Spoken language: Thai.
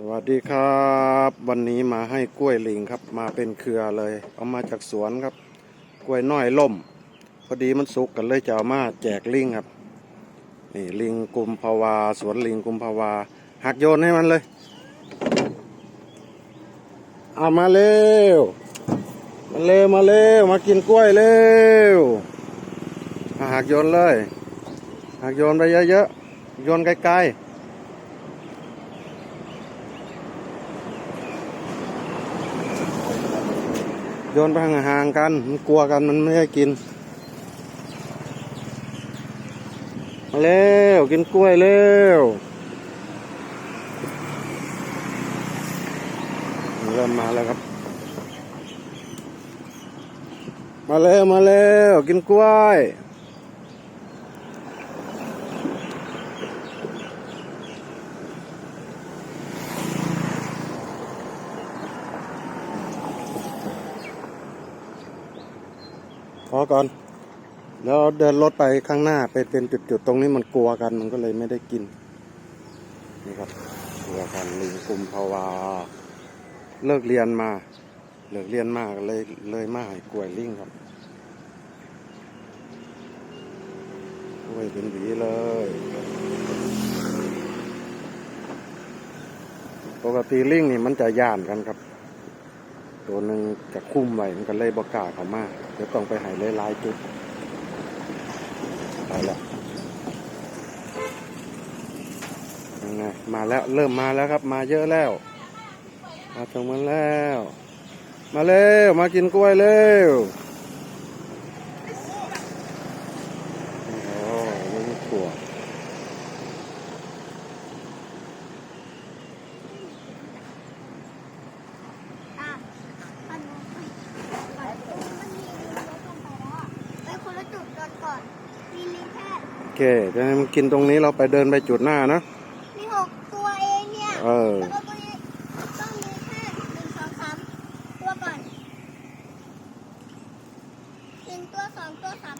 สวัสดีครับ วันนี้มาให้กล้วยลิงครับ มาเป็นเครือเลย เอามาจากสวนครับ กล้วยน้อยล่ม พอดีมันสุกกันเลยจะเอามาแจกลิงครับนี่ลิงกุมภาวา สวนลิงกุมภาวาหักโยนให้มันเลย เอามาเร็วมาเร็วมาเร็วมากินกล้วยเร็วหักโยนเลยหักโยนไปเยอะๆโยนไกลๆ โยนไปห่างๆกัน มันกลัวกันมันไม่ได้กิน มาเร็ว กินกล้วยเร็ว เริ่มมาแล้วครับ มาเร็ว มาเร็ว กินกล้วย พอก่อน แล้วเดินรถไปข้างหน้าไปเป็นจุดๆตรงนี้มันกลัวกันมันก็เลยไม่ได้กิน นี่ครับกลัวกันลิงกลุ่มภาวาเลิกเรียนมา เลิกเรียนมากเลยเลยมาให้กล้วยลิงครับกล้วยเป็นหวีเลยปกติลิงนี่มันจะย่านกันครับ ตัวหนึ่งจะคุ้มไว้มันก็เลยบกล้าเขามากเดี๋ยวต้องไปหายหลายๆจุดไปแล้วยังไงมาแล้วเริ่มมาแล้วครับ มาเยอะแล้ว มาถึงมันแล้ว มาเร็วมากินกล้วยเร็วโอ้โหนี่มันถั่ว อะมันมันมันมีลิงรถลงไปแล้วอะไปคนละจุดก่อนก่อนมีลิงแค่ โอ เคเดี๋ยวให้มันกินตรงนี้เราไปเดินไปจุดหน้านะมีหกตัวเองเนี่ยเออแล้วก็ตัวนี้ต้องมีแค่หนึ่งสองสามตัวก่อนหนึ่งตัวสองตัวสาม